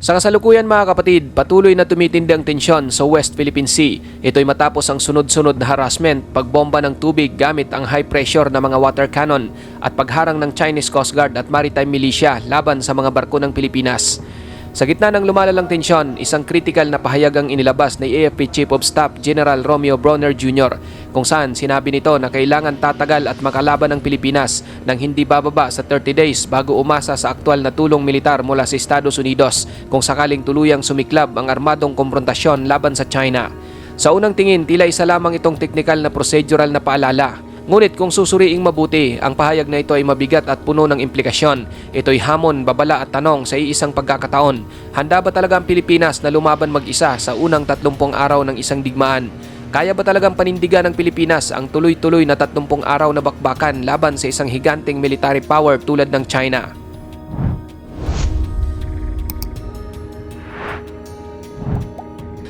Sa kasalukuyan mga kapatid, patuloy na tumitindi ang tensyon sa West Philippine Sea. Ito'y matapos ang sunod-sunod na harassment, pagbomba ng tubig gamit ang high pressure na mga water cannon at pagharang ng Chinese Coast Guard at Maritime Militia laban sa mga barko ng Pilipinas. Sa gitna ng lumalalang tensyon, isang critical na pahayag ang inilabas ni AFP Chief of Staff General Romeo Bronner Jr. kung saan sinabi nito na kailangan tatagal at makalaban ng Pilipinas nang hindi bababa sa 30 days bago umasa sa aktwal na tulong militar mula sa Estados Unidos kung sakaling tuluyang sumiklab ang armadong konfrontasyon laban sa China. Sa unang tingin, tila isa lamang itong teknikal na procedural na paalala Ngunit kung susuriing mabuti, ang pahayag na ito ay mabigat at puno ng implikasyon. Ito'y hamon, babala at tanong sa iisang pagkakataon. Handa ba talaga ang Pilipinas na lumaban mag-isa sa unang 30 araw ng isang digmaan? Kaya ba talagang panindigan ng Pilipinas ang tuloy-tuloy na 30 araw na bakbakan laban sa isang higanting military power tulad ng China?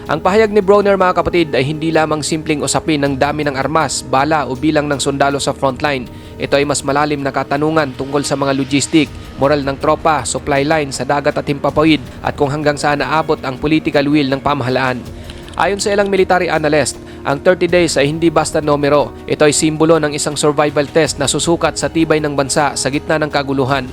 Ang pahayag ni Bronner mga kapatid ay hindi lamang simpleng usapin ng dami ng armas, bala o bilang ng sundalo sa frontline. Ito ay mas malalim na katanungan tungkol sa mga logistik, moral ng tropa, supply line sa dagat at himpapawid at kung hanggang saan naabot ang political will ng pamahalaan. Ayon sa ilang military analyst, ang 30 days ay hindi basta numero. Ito ay simbolo ng isang survival test na susukat sa tibay ng bansa sa gitna ng kaguluhan.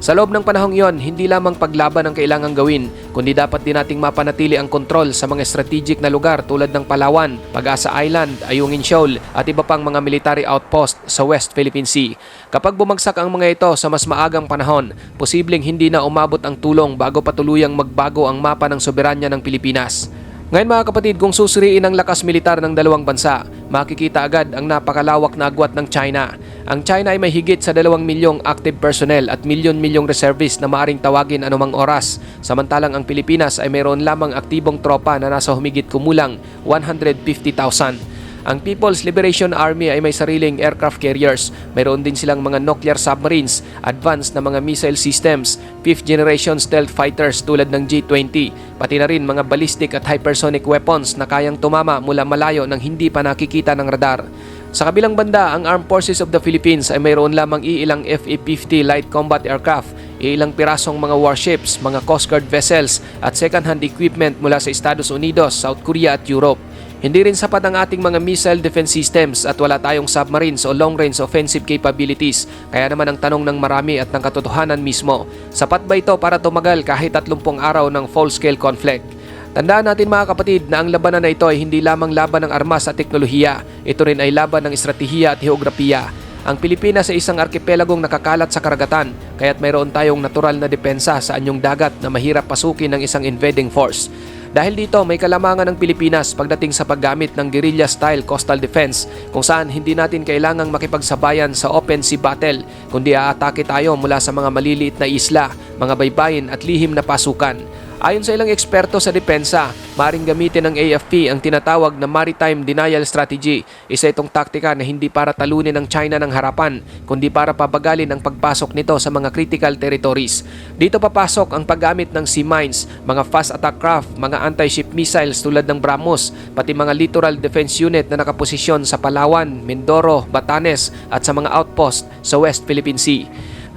Sa loob ng panahong iyon, hindi lamang paglaban ang kailangang gawin, kundi dapat din nating mapanatili ang kontrol sa mga strategic na lugar tulad ng Palawan, Pag-asa Island, Ayungin Shoal at iba pang mga military outpost sa West Philippine Sea. Kapag bumagsak ang mga ito sa mas maagang panahon, posibleng hindi na umabot ang tulong bago patuluyang magbago ang mapa ng soberanya ng Pilipinas. Ngayon mga kapatid, kung susuriin ang lakas militar ng dalawang bansa, makikita agad ang napakalawak na agwat ng China. Ang China ay may higit sa 2 milyong active personnel at milyon-milyong reservist na maaring tawagin anumang oras. Samantalang ang Pilipinas ay mayroon lamang aktibong tropa na nasa humigit kumulang 150,000. Ang People's Liberation Army ay may sariling aircraft carriers. Mayroon din silang mga nuclear submarines, advanced na mga missile systems, 5th generation stealth fighters tulad ng G-20, pati na rin mga ballistic at hypersonic weapons na kayang tumama mula malayo nang hindi pa nakikita ng radar. Sa kabilang banda, ang Armed Forces of the Philippines ay mayroon lamang iilang FA-50 light combat aircraft, iilang pirasong mga warships, mga Coast Guard vessels at second-hand equipment mula sa Estados Unidos, South Korea at Europe. Hindi rin sapat ang ating mga missile defense systems at wala tayong submarines o long-range offensive capabilities. Kaya naman ang tanong ng marami at ng katotohanan mismo, sapat ba ito para tumagal kahit 30 araw ng full-scale conflict? Tandaan natin mga kapatid na ang labanan na ito ay hindi lamang laban ng armas at teknolohiya. Ito rin ay laban ng estratehiya at geografiya. Ang Pilipinas ay isang arkipelagong nakakalat sa karagatan, kaya't mayroon tayong natural na depensa sa anyong dagat na mahirap pasukin ng isang invading force. Dahil dito may kalamangan ng Pilipinas pagdating sa paggamit ng guerrilla-style coastal defense kung saan hindi natin kailangang makipagsabayan sa open sea battle kundi aatake tayo mula sa mga maliliit na isla, mga baybayin at lihim na pasukan. Ayon sa ilang eksperto sa depensa, maring gamitin ng AFP ang tinatawag na Maritime Denial Strategy. Isa itong taktika na hindi para talunin ng China ng harapan, kundi para pabagalin ang pagpasok nito sa mga critical territories. Dito papasok ang paggamit ng sea mines, mga fast attack craft, mga anti-ship missiles tulad ng BrahMos, pati mga littoral defense unit na nakaposisyon sa Palawan, Mindoro, Batanes at sa mga outpost sa West Philippine Sea.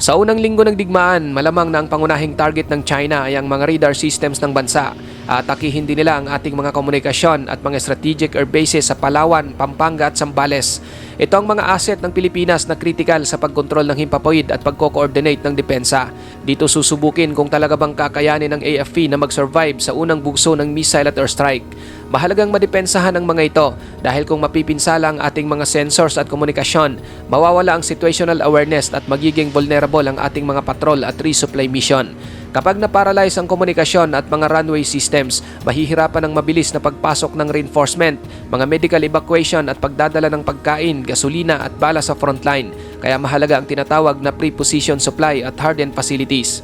Sa unang linggo ng digmaan, malamang na ang pangunahing target ng China ay ang mga radar systems ng bansa. Atakihin din nila ang ating mga komunikasyon at mga strategic air bases sa Palawan, Pampanga at Sambales. Ito ang mga asset ng Pilipinas na critical sa pagkontrol ng himpapawid at pagko-coordinate ng depensa. Dito susubukin kung talaga bang kakayanin ng AFP na mag-survive sa unang bugso ng missile at airstrike. Mahalagang madepensahan ang mga ito dahil kung mapipinsala ang ating mga sensors at komunikasyon, mawawala ang situational awareness at magiging vulnerable ang ating mga patrol at resupply mission. Kapag na-paralyze ang komunikasyon at mga runway systems, mahihirapan ang mabilis na pagpasok ng reinforcement, mga medical evacuation at pagdadala ng pagkain, gasolina at bala sa frontline. Kaya mahalaga ang tinatawag na pre-position supply at hardened facilities.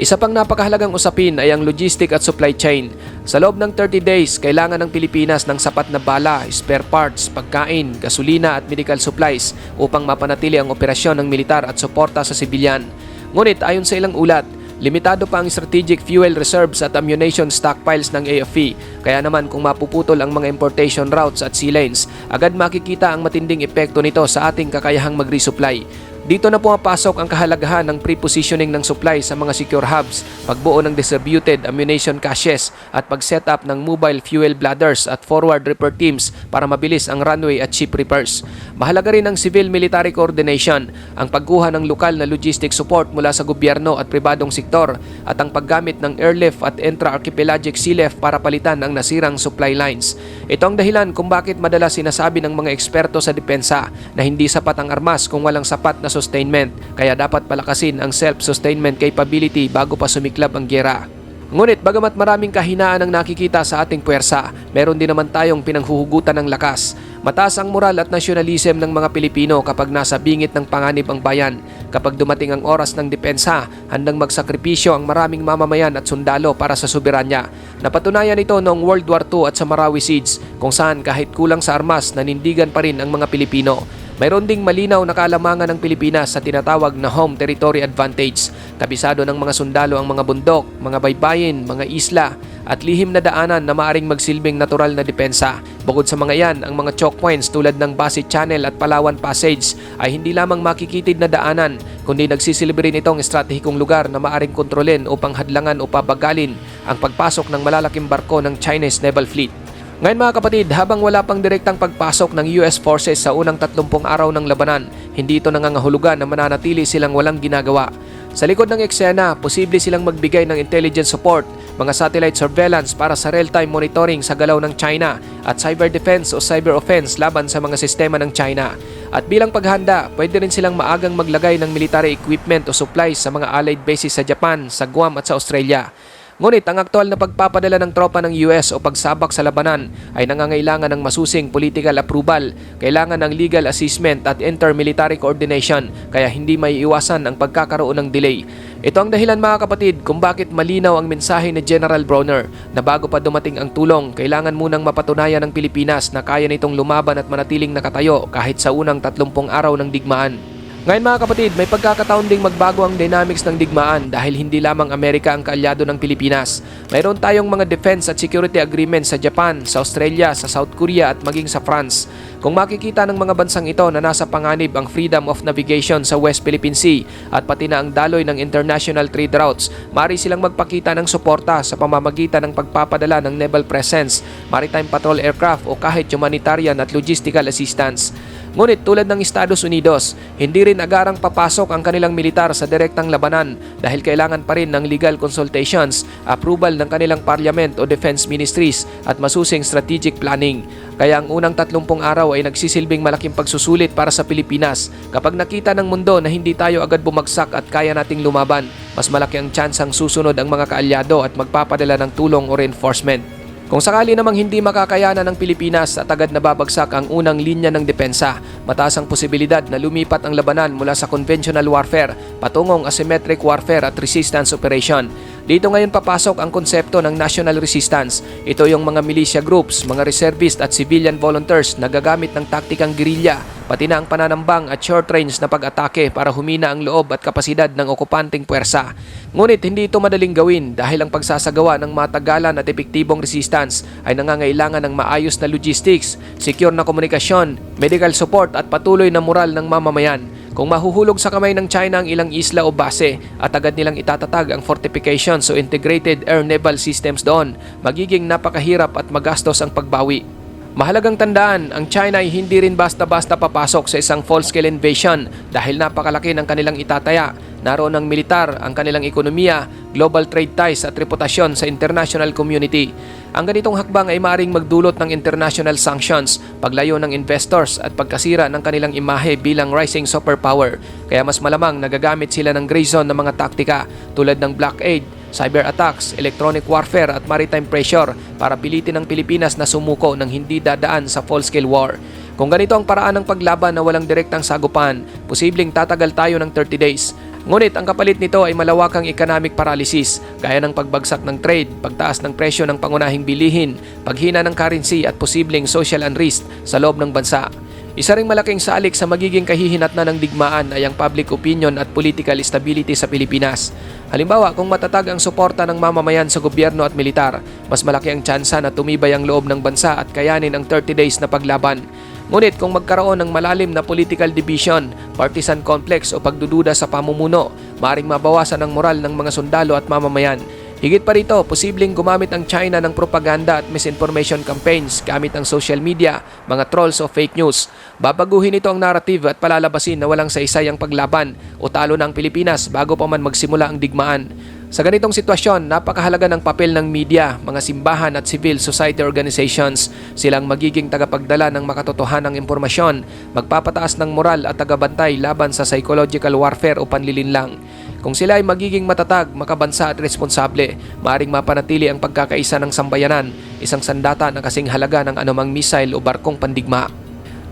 Isa pang napakahalagang usapin ay ang logistic at supply chain. Sa loob ng 30 days, kailangan ng Pilipinas ng sapat na bala, spare parts, pagkain, gasolina at medical supplies upang mapanatili ang operasyon ng militar at suporta sa sibilyan. Ngunit ayon sa ilang ulat, Limitado pa ang strategic fuel reserves at ammunition stockpiles ng AFP, kaya naman kung mapuputol ang mga importation routes at sea lanes, agad makikita ang matinding epekto nito sa ating kakayahang mag-resupply. Dito na pumapasok ang kahalagahan ng pre-positioning ng supply sa mga secure hubs, pagbuo ng distributed ammunition caches at pag-set up ng mobile fuel bladders at forward repair teams para mabilis ang runway at ship repairs. Mahalaga rin ang civil-military coordination, ang pagkuha ng lokal na logistic support mula sa gobyerno at pribadong sektor at ang paggamit ng airlift at intra-archipelagic sea lift para palitan ang nasirang supply lines. Ito ang dahilan kung bakit madalas sinasabi ng mga eksperto sa depensa na hindi sapat ang armas kung walang sapat na sustainment, kaya dapat palakasin ang self-sustainment capability bago pa sumiklab ang gera. Ngunit bagamat maraming kahinaan ang nakikita sa ating puwersa, meron din naman tayong pinanghuhugutan ng lakas. Mataas ang moral at nasyonalism ng mga Pilipino kapag nasa bingit ng panganib ang bayan. Kapag dumating ang oras ng depensa, handang magsakripisyo ang maraming mamamayan at sundalo para sa soberanya. Napatunayan ito noong World War II at sa Marawi Siege, kung saan kahit kulang sa armas, nanindigan pa rin ang mga Pilipino. Mayroon ding malinaw na kaalamangan ng Pilipinas sa tinatawag na home territory advantage. Kabisado ng mga sundalo ang mga bundok, mga baybayin, mga isla at lihim na daanan na maaring magsilbing natural na depensa. Bukod sa mga yan, ang mga choke points tulad ng Basi Channel at Palawan Passage ay hindi lamang makikitid na daanan, kundi nagsisilbi rin itong estratehikong lugar na maaring kontrolin upang hadlangan o pabagalin ang pagpasok ng malalaking barko ng Chinese Naval Fleet. Ngayon mga kapatid, habang wala pang direktang pagpasok ng US forces sa unang 30 araw ng labanan, hindi ito nangangahulugan na mananatili silang walang ginagawa. Sa likod ng eksena, posible silang magbigay ng intelligence support, mga satellite surveillance para sa real-time monitoring sa galaw ng China at cyber defense o cyber offense laban sa mga sistema ng China. At bilang paghanda, pwede rin silang maagang maglagay ng military equipment o supplies sa mga allied bases sa Japan, sa Guam at sa Australia. Ngunit ang aktual na pagpapadala ng tropa ng US o pagsabak sa labanan ay nangangailangan ng masusing political approval, kailangan ng legal assessment at inter-military coordination kaya hindi may iwasan ang pagkakaroon ng delay. Ito ang dahilan mga kapatid kung bakit malinaw ang mensahe ni General Bronner na bago pa dumating ang tulong, kailangan munang mapatunayan ng Pilipinas na kaya nitong lumaban at manatiling nakatayo kahit sa unang 30 araw ng digmaan. Ngayon mga kapatid, may pagkakataon ding magbago ang dynamics ng digmaan dahil hindi lamang Amerika ang kaalyado ng Pilipinas. Mayroon tayong mga defense at security agreements sa Japan, sa Australia, sa South Korea at maging sa France. Kung makikita ng mga bansang ito na nasa panganib ang freedom of navigation sa West Philippine Sea at pati na ang daloy ng international trade routes, mari silang magpakita ng suporta sa pamamagitan ng pagpapadala ng naval presence, maritime patrol aircraft o kahit humanitarian at logistical assistance. Ngunit tulad ng Estados Unidos, hindi rin agarang papasok ang kanilang militar sa direktang labanan dahil kailangan pa rin ng legal consultations, approval ng kanilang parliament o defense ministries at masusing strategic planning. Kaya ang unang 30 araw ay nagsisilbing malaking pagsusulit para sa Pilipinas. Kapag nakita ng mundo na hindi tayo agad bumagsak at kaya nating lumaban, mas malaki ang tsansang susunod ang mga kaalyado at magpapadala ng tulong o reinforcement. Kung sakali namang hindi makakayanan ng Pilipinas at agad nababagsak ang unang linya ng depensa, mataas ang posibilidad na lumipat ang labanan mula sa conventional warfare patungong asymmetric warfare at resistance operation. Dito ngayon papasok ang konsepto ng national resistance. Ito yung mga militia groups, mga reservist at civilian volunteers na gagamit ng taktikang guerrilla, pati na ang pananambang at short range na pag-atake para humina ang loob at kapasidad ng okupanting puwersa. Ngunit hindi ito madaling gawin dahil ang pagsasagawa ng matagalan at epektibong resistance ay nangangailangan ng maayos na logistics, secure na komunikasyon, medical support at patuloy na moral ng mamamayan. Kung mahuhulog sa kamay ng China ang ilang isla o base at agad nilang itatatag ang fortifications o integrated air naval systems doon, magiging napakahirap at magastos ang pagbawi. Mahalagang tandaan, ang China ay hindi rin basta-basta papasok sa isang full-scale invasion dahil napakalaki ng kanilang itataya. Naroon ang militar, ang kanilang ekonomiya, global trade ties at reputasyon sa international community. Ang ganitong hakbang ay maaaring magdulot ng international sanctions, paglayo ng investors at pagkasira ng kanilang imahe bilang rising superpower. Kaya mas malamang nagagamit sila ng gray zone ng mga taktika tulad ng blockade, cyber attacks, electronic warfare at maritime pressure para pilitin ang Pilipinas na sumuko ng hindi dadaan sa full-scale war. Kung ganito ang paraan ng paglaban na walang direktang sagupan, posibleng tatagal tayo ng 30 days. Ngunit ang kapalit nito ay malawakang economic paralysis gaya ng pagbagsak ng trade, pagtaas ng presyo ng pangunahing bilihin, paghina ng currency at posibleng social unrest sa loob ng bansa. Isa ring malaking salik sa magiging kahihinatnan ng digmaan ay ang public opinion at political stability sa Pilipinas. Halimbawa, kung matatag ang suporta ng mamamayan sa gobyerno at militar, mas malaki ang tsansa na tumibay ang loob ng bansa at kayanin ang 30 days na paglaban. Ngunit kung magkaroon ng malalim na political division, partisan complex o pagdududa sa pamumuno, maring mabawasan ang moral ng mga sundalo at mamamayan. Higit pa rito, posibleng gumamit ang China ng propaganda at misinformation campaigns gamit ang social media, mga trolls o fake news. Babaguhin ito ang narrative at palalabasin na walang saysay ang paglaban o talo ng Pilipinas bago pa man magsimula ang digmaan. Sa ganitong sitwasyon, napakahalaga ng papel ng media, mga simbahan at civil society organizations. Silang magiging tagapagdala ng makatotohanang impormasyon, magpapataas ng moral at tagabantay laban sa psychological warfare o panlilinlang. Kung sila ay magiging matatag, makabansa at responsable, maaring mapanatili ang pagkakaisa ng sambayanan, isang sandata na kasing halaga ng anumang missile o barkong pandigma.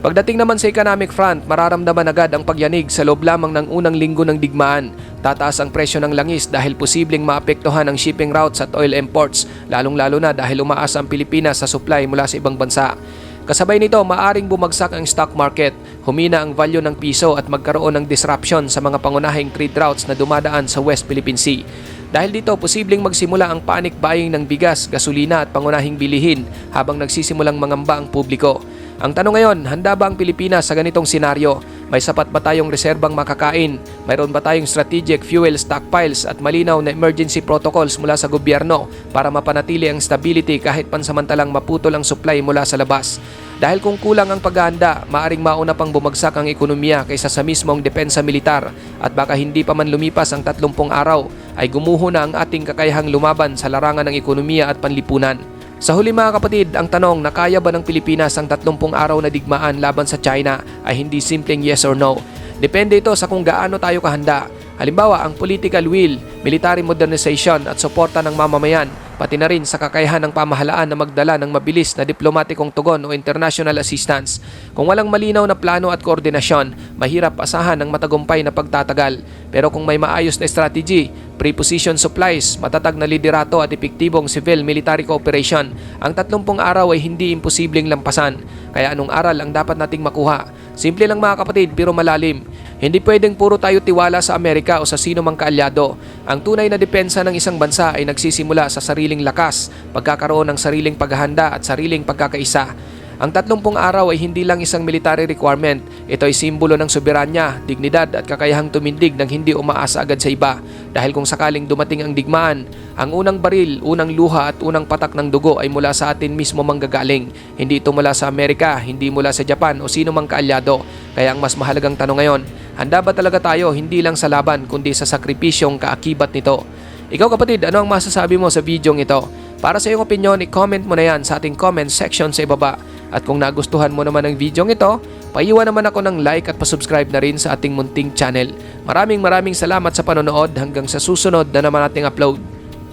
Pagdating naman sa economic front, mararamdaman agad ang pagyanig sa loob lamang ng unang linggo ng digmaan. Tataas ang presyo ng langis dahil posibleng maapektuhan ang shipping routes at oil imports, lalong-lalo na dahil umaasa ang Pilipinas sa supply mula sa ibang bansa. Kasabay nito, maaring bumagsak ang stock market, humina ang value ng piso at magkaroon ng disruption sa mga pangunahing trade routes na dumadaan sa West Philippine Sea. Dahil dito, posibleng magsimula ang panic buying ng bigas, gasolina at pangunahing bilihin habang nagsisimulang mangamba ang publiko. Ang tanong ngayon, handa ba ang Pilipinas sa ganitong senaryo? May sapat ba tayong reserbang makakain? Mayroon ba tayong strategic fuel stockpiles at malinaw na emergency protocols mula sa gobyerno para mapanatili ang stability kahit pansamantalang maputol ang supply mula sa labas? Dahil kung kulang ang paghahanda, maaring mauna pang bumagsak ang ekonomiya kaysa sa mismong depensa militar at baka hindi pa man lumipas ang 30 araw ay gumuho na ang ating kakayahang lumaban sa larangan ng ekonomiya at panlipunan. Sa huli mga kapatid, ang tanong na kaya ba ng Pilipinas ang 30 araw na digmaan laban sa China ay hindi simpleng yes or no. Depende ito sa kung gaano tayo kahanda. Halimbawa, ang political will, military modernization at suporta ng mamamayan, pati na rin sa kakayahan ng pamahalaan na magdala ng mabilis na diplomatikong tugon o international assistance. Kung walang malinaw na plano at koordinasyon, mahirap asahan ng matagumpay na pagtatagal. Pero kung may maayos na strategy, preposition supplies, matatag na liderato at epektibong civil-military cooperation, ang 30 araw ay hindi imposibleng lampasan. Kaya anong aral ang dapat nating makuha? Simple lang mga kapatid pero malalim. Hindi pwedeng puro tayo tiwala sa Amerika o sa sino mang kaalyado. Ang tunay na depensa ng isang bansa ay nagsisimula sa sariling lakas, pagkakaroon ng sariling paghahanda at sariling pagkakaisa. Ang 30 araw ay hindi lang isang military requirement. Ito ay simbolo ng soberanya, dignidad at kakayahang tumindig ng hindi umaasa agad sa iba. Dahil kung sakaling dumating ang digmaan, ang unang baril, unang luha at unang patak ng dugo ay mula sa atin mismo manggagaling. Hindi ito mula sa Amerika, hindi mula sa Japan o sino mang kaalyado. Kaya ang mas mahalagang tanong ngayon, handa ba talaga tayo hindi lang sa laban kundi sa sakripisyong kaakibat nito? Ikaw kapatid, ano ang masasabi mo sa videong ito? Para sa iyong opinion, i-comment mo na yan sa ating comment section sa ibaba. At kung nagustuhan mo naman ang video ito, paiwan naman ako ng like at pasubscribe na rin sa ating munting channel. Maraming maraming salamat sa panonood hanggang sa susunod na naman ating upload.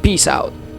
Peace out!